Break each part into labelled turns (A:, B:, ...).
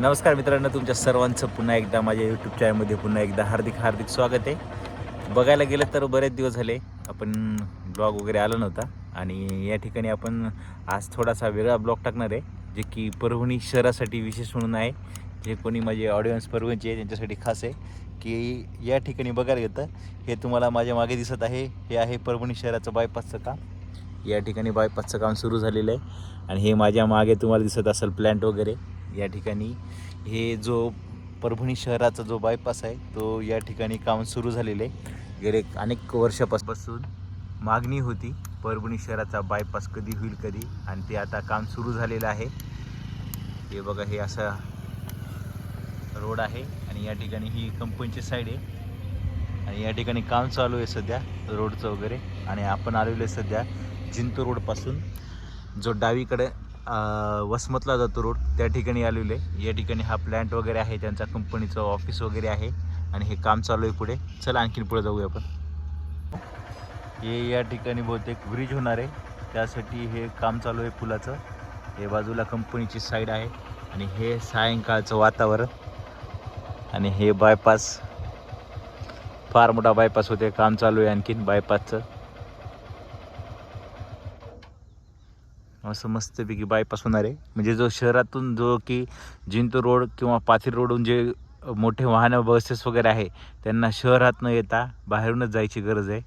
A: नमस्कार मित्रांनो तुमच्या सर्वांचं पुन्हा एकदा माझ्या यूट्यूब चॅनलमध्ये पुन्हा एकदा हार्दिक हार्दिक स्वागत आहे. बघायला गेलं तर बरेच दिवस झाले आपण ब्लॉग वगैरे आला नव्हता आणि या ठिकाणी आपण आज थोडासा वेगळा ब्लॉग टाकणार आहे जे की परभणी शहरासाठी विशेष म्हणून आहे. जे कोणी माझे ऑडियन्स परभणीचे आहे त्यांच्यासाठी खास आहे की या ठिकाणी बघायला गेलं हे तुम्हाला माझ्या मागे दिसत आहे. हे आहे परभणी शहराचं बायपासचं काम. या ठिकाणी बायपासचं काम सुरू झालेलं आहे. आणि हे माझ्या मागे तुम्हाला दिसत असेल प्लॅन्ट वगैरे. या ठिकाणी. हे जो परभणी शहराचा जो बायपास आहे तो या ठिकाणी काम सुरू झालेलं आहे. गेले अनेक वर्षापासून मागणी होती परभणी शहराचा बायपास कधी होईल कधी? आणि ते आता काम सुरू झालेलं आहे. हे बघा हे असा रोड आहे आणि या ठिकाणी ही कंपनीची साईड आहे. आणि या ठिकाणी काम चालू आहे सध्या रोडचं वगैरे. आणि आपण आलेलो आहे सध्या जिंतूर रोडपासून जो डावीकडे वसमतला जातो रोड. त्या ठिकाणी आलेलो आहे. या ठिकाणी हा प्लॅन्ट वगैरे आहे. त्यांचा कंपनीचं ऑफिस वगैरे आहे. आणि हे काम चालू आहे पुढे. चला आणखीन पुढे जाऊया आपण. हे या ठिकाणी बहुतेक ब्रिज होणार आहे. त्यासाठी हे काम चालू आहे पुलाचं. हे बाजूला कंपनीची साईड आहे. आणि हे सायंकाळचं वातावरण. आणि हे बायपास फार मोठा बायपास होते काम चालू आहे आणखीन बायपासचं असं मस्तपैकी बायपास होणार आहे. म्हणजे जो शहरातून जो की जिंतूर रोड किंवा पाथरी रोडहून जे मोठे वाहनं बसेस वगैरे आहे त्यांना शहरात न येता बाहेरूनच जायची गरज आहे.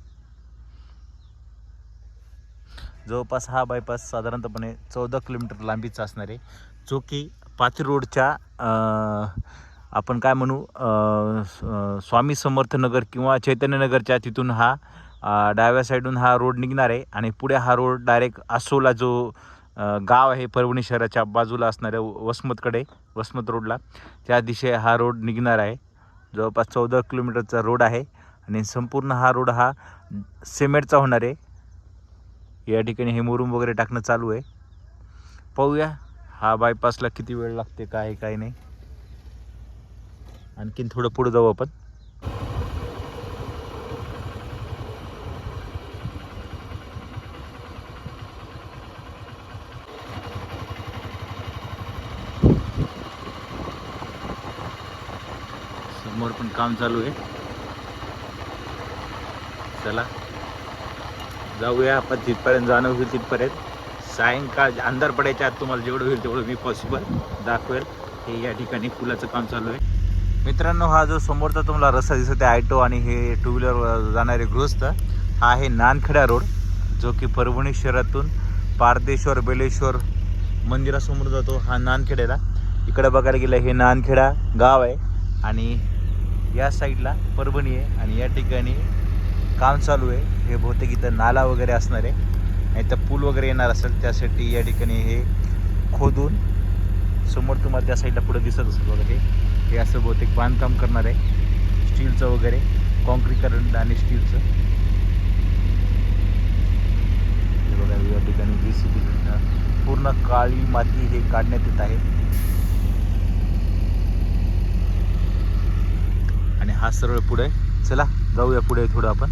A: जवळपास हा बायपास साधारणतपणे चौदा किलोमीटर लांबीचा असणार आहे. जो की पाथरी रोडच्या आपण काय म्हणू स्वामी समर्थनगर किंवा चैतन्यनगरच्या तिथून हा डाव्या साईडून हा रोड निघणार आहे आणि पुढे हा रोड डायरेक्ट आसोला जो गाव आहे परभणी शहराच्या बाजूला असणाऱ्या वसमतकडे वसमत रोडला त्या दिशे हा रोड निघणार आहे. जवळपास चौदा किलोमीटरचा रोड आहे आणि संपूर्ण हा रोड हा सिमेंटचा होणार आहे. या ठिकाणी हे मुरुम वगैरे टाकणं चालू आहे. पाहूया हा बायपासला किती वेळ लागते काय काय नाही. आणखीन थोडं पुढं जाऊ आपण. समोर पण काम चालू आहे. चला. जाऊया आपण तिथपर्यंत जाणं होईल तिथपर्यंत. सायंकाळ अंधार पडायच्या आत तुम्हाला जेवढं होईल तेवढं मी पॉसिबल दाखवेल. हे या ठिकाणी पुलाचं काम चालू आहे. मित्रांनो हा जो समोरचा तुम्हाला रस्ता दिसत आहे आयटो आणि हे टू व्हीलर जाणारे गृहस्थ हा आहे नानखेडा रोड जो की परभणी शहरातून पारदेश्वर बेलेश्वर मंदिरासमोर जातो हा नानखेड्याला. इकडे बघायला गेलं हे नानखेडा गाव आहे. आणि या साईडला परभणी आहे आणि या ठिकाणी काम चालू आहे. हे बहुतेक इथं नाला वगैरे असणार आहे. नाही तर पूल वगैरे येणार असेल त्यासाठी या ठिकाणी हे खोदून समोर तुम्हाला त्या साईडला पुढे दिसत असेल बघा हे हे असं बहुतेक बांधकाम करणार आहे. स्टीलचं वगैरे कॉन्क्रीकरण आणि स्टीलचं. हे बघा या ठिकाणी जे सी पूर्ण काळी माती हे काढण्यात येत आहे. हा सरळ पुढे चला जाऊया पुढे थोडं आपण.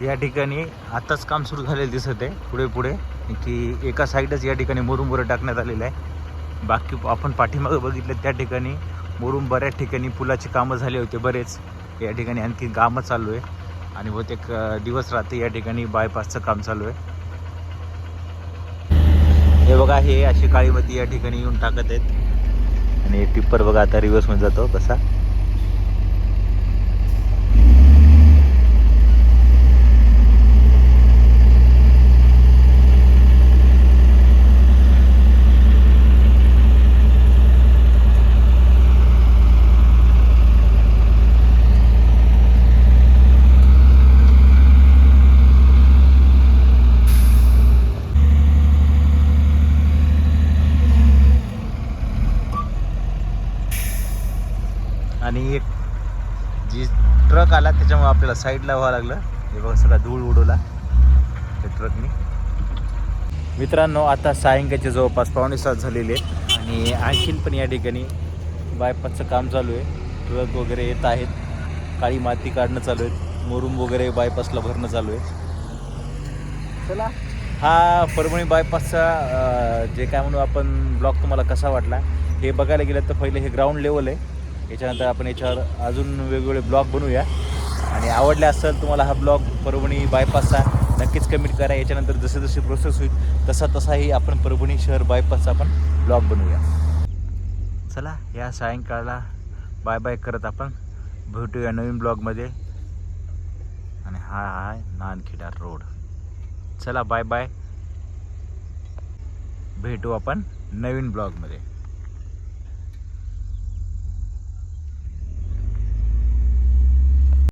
A: या ठिकाणी आताच काम सुरू झालेलं दिसत आहे पुढे पुढे. की एका साईडच या ठिकाणी मोरुंबरं टाकण्यात आलेलं आहे. बाकी आपण पाठीमागं बघितलं त्या ठिकाणी मुरुम बऱ्याच ठिकाणी पुलाची कामं झाले होते बरेच. या ठिकाणी आणखी कामं चालू आहे. आणि बहुतेक दिवस रात्री या ठिकाणी बायपासचं काम चालू आहे. हे बघा हे अशी काळीमती या ठिकाणी येऊन टाकत आहेत. आणि टिप्पर बघा आता रिव्हर्समध्ये जातो कसा? आणि एक जी ट्रक आला त्याच्यामुळे आपल्याला साईडला व्हावं लागलं. हे बघा सगळा धूळ उडवला. त्या ट्रकने मित्रांनो आता सायंकाळचे जवळपास पावणे सात झालेले आहेत. आणि आणखीन पण या ठिकाणी बायपासचं काम चालू आहे. ट्रक वगैरे येत आहेत. काळी माती काढणं चालू आहे. मुरुम वगैरे बायपासला भरणं चालू आहे. चला. हा परभणी बायपासचा जे काय म्हणू आपण ब्लॉग तुम्हाला कसा वाटला हे बघायला गेलं तर पहिले हे ग्राउंड लेवल आहे. याच्यानंतर आपण याच्यावर अजून वेगवेगळे ब्लॉग बनवूया. आणि आवडले असेल तुम्हाला हा ब्लॉग परभणी बायपासचा नक्कीच कमेंट करा. याच्यानंतर जसे जशी प्रोसेस होईल तसा तसाही आपण परभणी शहर बायपासचा आपण ब्लॉग बनवूया. चला या सायंकाळला बाय बाय करत आपण. भेटूया नवीन ब्लॉगमध्ये. आणि हा आहे नानखेडा रोड. चला बाय बाय भेटू आपण नवीन ब्लॉगमध्ये.